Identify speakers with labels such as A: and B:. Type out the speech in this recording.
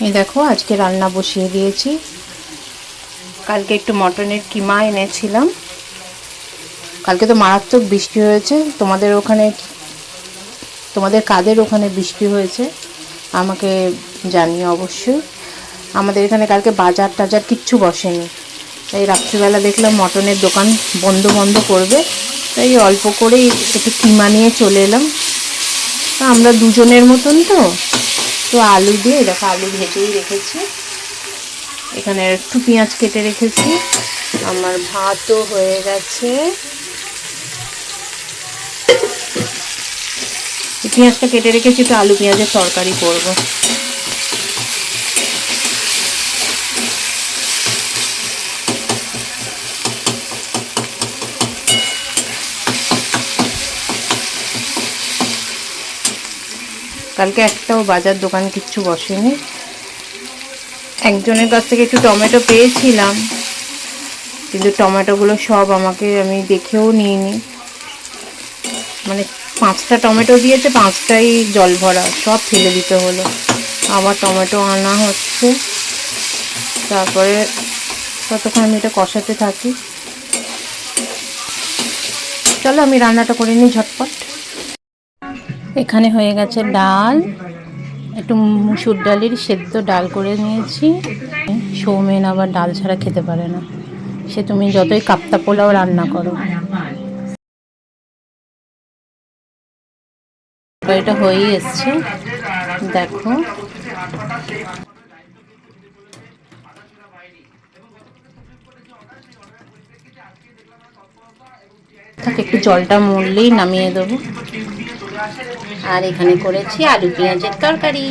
A: এই দেখো, আজকে রান্না বসিয়ে দিয়েছি। কালকে একটু মটনের কিমা এনেছিলাম। কালকে তো মারাত্মক বৃষ্টি হয়েছে। তোমাদের ওখানে তোমাদের কাদের ওখানে বৃষ্টি হয়েছে? আমাকে জানিয়ে অবশ্যই। আমাদের এখানে কালকে বাজার টাজার কিচ্ছু বসেনি। তাই রাত্রিবেলা দেখলাম মটনের দোকান বন্ধ বন্ধ করবে। তাই অল্প করেই একটু কিমা নিয়ে চলে এলাম। আমরা দুজনের মতন তো। তো আলু দিয়ে দেখো আলু ভেজেই রেখেছি। এখানে একটু পেঁয়াজ কেটে রেখেছি। আমার ভাতও হয়ে গেছে। পেঁয়াজটা কেটে রেখেছি, তো আলু পেঁয়াজের তরকারি করব। কালকে একটাও বাজার দোকান কিচ্ছু বসেনি। একজনের কাছ থেকে একটু টমেটো পেয়েছিলাম, কিন্তু টমেটোগুলো সব আমাকে, আমি দেখেও নিইনি। মানে পাঁচটা টমেটো দিয়েছে, পাঁচটাই জল ভরা, সব ফেলে দিতে হলো। আবার টমেটো আনা হচ্ছে। তারপরে ততক্ষণ আমি এটা কষাতে থাকি। চলো আমি রান্নাটা করে নিই ঝটপট। এখানে হয়ে গেছে ডাল। একটু মুসুর ডালের সেদ্ধ ডাল করে নিয়েছি। সৌমেন আবার ডাল ছাড়া খেতে পারে না। সে তুমি যতই কাপ্তা পোলাও রান্না করো। এটা হয়েই এসছে। দেখো। থাক একটু জলটা মরলেই নামিয়ে দেবো। আর এখানে করেছি আলু পেঁয়াজের তরকারি।